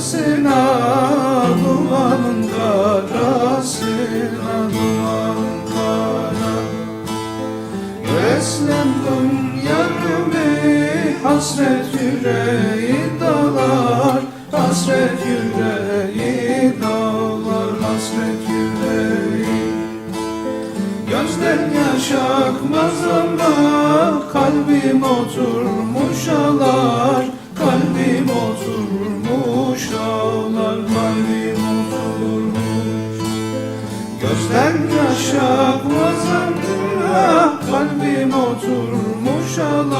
karasına Dumanın karasına Duman kara Beslendim yarimi Hasret yüreği dalar Hasret yüreği dalar Hasret yüreği. Gözden yaş akmaz ama Kalbim otur. Ağlar Kalbim oturmuş Gözden yaş akmaz ama Kalbim oturmuş ağlar